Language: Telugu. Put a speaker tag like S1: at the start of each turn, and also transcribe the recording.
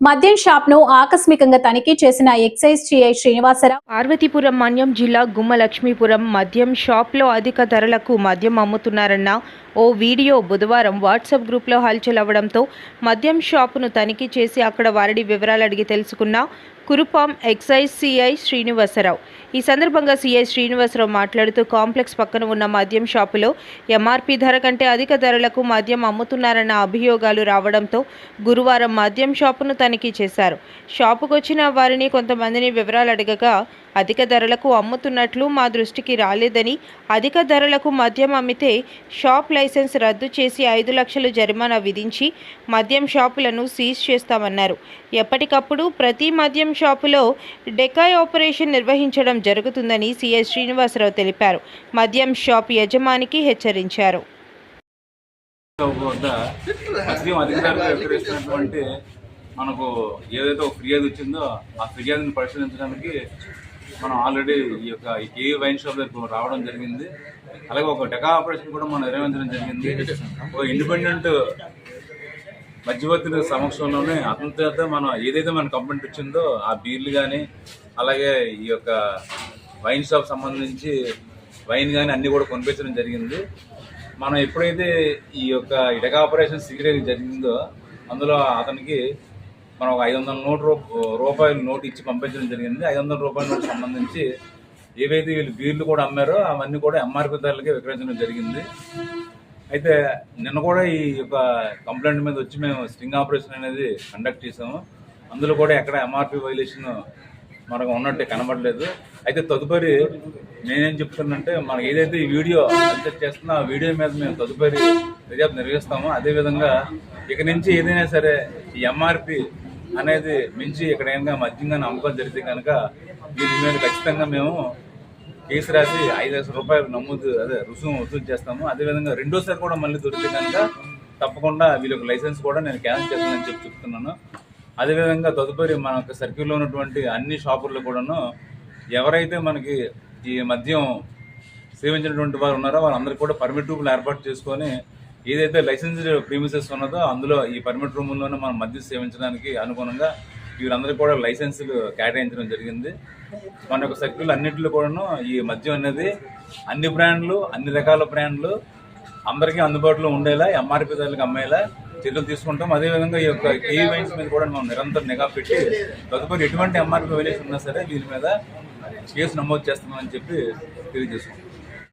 S1: మద్యం షాప్ను ఆకస్మికంగా తనిఖీ చేసిన ఎక్సైజ్ సిఐ శ్రీనివాసరావు.
S2: పార్వతీపురం మన్యం జిల్లా గుమ్మ లక్ష్మీపురం మద్యం షాప్లో అధిక ధరలకు మద్యం అమ్ముతున్నారన్న ఓ వీడియో బుధవారం వాట్సాప్ గ్రూప్లో హల్చల్ అవ్వడంతో మద్యం షాపును తనిఖీ చేసి అక్కడ వారిని వివరాలు అడిగి తెలుసుకున్న కురుపాం ఎక్సైజ్ సిఐ శ్రీనివాసరావు. ఈ సందర్భంగా సిఐ శ్రీనివాసరావు మాట్లాడుతూ కాంప్లెక్స్ పక్కన ఉన్న మద్యం షాపులో ఎంఆర్పి ధర కంటే అధిక ధరలకు మద్యం అమ్ముతున్నారన్న అభియోగాలు రావడంతో గురువారం మద్యం షాపును తనిఖీ చేశారు. షాపుకు వచ్చిన వారిని కొంతమందిని వివరాలు అడగగా అధిక ధరలకు అమ్ముతున్నట్లు మా దృష్టికి రాలేదని అధిక ధరలకు మద్యం అమ్మితే షాప్ లైసెన్స్ లైసెన్స్ రద్దు చేసి ఐదు లక్షలు జరిమానా విధించి మద్యం షాపులను సీజ్ చేస్తామన్నారు. ఎప్పటికప్పుడు ప్రతి మద్యం షాపులో డెకాయ్ ఆపరేషన్ నిర్వహించడం జరుగుతుందని సీఎస్ శ్రీనివాసరావు తెలిపారు. మద్యం షాప్ యజమానికి హెచ్చరించారు.
S3: మనకు ఏదైతే ఒక ఫిర్యాదు వచ్చిందో ఆ ఫిర్యాదుని పరిశీలించడానికి మనం ఆల్రెడీ ఈ యొక్క ఏ వైన్ షాప్ దగ్గర రావడం జరిగింది. అలాగే ఒక డెకా ఆపరేషన్ కూడా మనం నిర్వహించడం జరిగింది. ఒక ఇండిపెండెంట్ మధ్యవర్తుల సమక్షంలోనే అతని తర్వాత మనం ఏదైతే మన కంప్లైంట్ వచ్చిందో ఆ బీర్లు కానీ అలాగే ఈ యొక్క వైన్ షాప్ సంబంధించి వైన్ కానీ అన్నీ కూడా కొనిపించడం జరిగింది. మనం ఎప్పుడైతే ఈ యొక్క ఇటక ఆపరేషన్ సీక్రెట్ జరిగిందో అందులో అతనికి మనం ఒక ఐదు వందల నోటు రూపాయలు నోటు ఇచ్చి పంపించడం జరిగింది. ఐదు వందల రూపాయల నోటు సంబంధించి ఏవైతే వీళ్ళు బీర్లు కూడా అమ్మారో అవన్నీ కూడా ఎంఆర్పి ధరలకే విక్రయించడం జరిగింది. అయితే నిన్న కూడా ఈ యొక్క కంప్లైంట్ మీద వచ్చి మేము స్టింగ్ ఆపరేషన్ అనేది కండక్ట్ చేసాము అందులో కూడా ఎక్కడ ఎంఆర్పి వైలేషన్ మనకు ఉన్నట్టు కనబడలేదు. అయితే తదుపరి నేనేం చెప్తున్నానంటే మనకి ఏదైతే ఈ వీడియో కన్సెప్ట్ చేస్తున్నా ఆ వీడియో మీద మేము తదుపరి దర్యాప్తు నిర్వహిస్తాము. అదేవిధంగా ఇక నుంచి ఏదైనా సరే ఈ ఎంఆర్పి అనేది మించి ఇక్కడ ఏమైనా మద్యంగా అమ్మకం జరిగితే కనుక వీటి మీద ఖచ్చితంగా మేము కేసు రాసి ఐదు లక్షల రూపాయలు నమోదు అదే రుసుము వసూలు చేస్తాము. అదేవిధంగా రెండోసారి కూడా మళ్ళీ దొరికితే కనుక తప్పకుండా వీళ్ళకి లైసెన్స్ కూడా నేను క్యాన్సిల్ చేస్తానని చెప్పి చెప్తున్నాను. అదేవిధంగా తదుపరి మన యొక్క సర్కిల్లో ఉన్నటువంటి అన్ని షాపుల్లో కూడాను ఎవరైతే మనకి ఈ మద్యం సేవించినటువంటి వారు ఉన్నారో వాళ్ళందరికీ కూడా పర్మిట్ రూమ్లు ఏర్పాటు చేసుకొని ఏదైతే లైసెన్స్డ్ ప్రీమిసెస్ ఉన్నదో అందులో ఈ పర్మిట్ రూముల్లోనే మనం మద్యం సేవించడానికి అనుగుణంగా వీరందరికీ కూడా లైసెన్సులు కేటాయించడం జరిగింది. మన యొక్క సర్కిల్ అన్నింటిలో కూడాను ఈ మద్యం అనేది అన్ని బ్రాండ్లు అన్ని రకాల బ్రాండ్లు అందరికీ అందుబాటులో ఉండేలా ఎంఆర్పి ధరలకు అమ్మేలా చర్యలు తీసుకుంటాం. అదేవిధంగా ఈ యొక్క ఏ వైన్స్ మీద కూడా మనం నిరంతరం నిఘా పెట్టి తదుపరి ఎటువంటి ఎంఆర్పి వైలేషన్ ఉన్నా సరే దీని మీద కేసు నమోదు చేస్తామని చెప్పి తెలియజేసుకుంటాం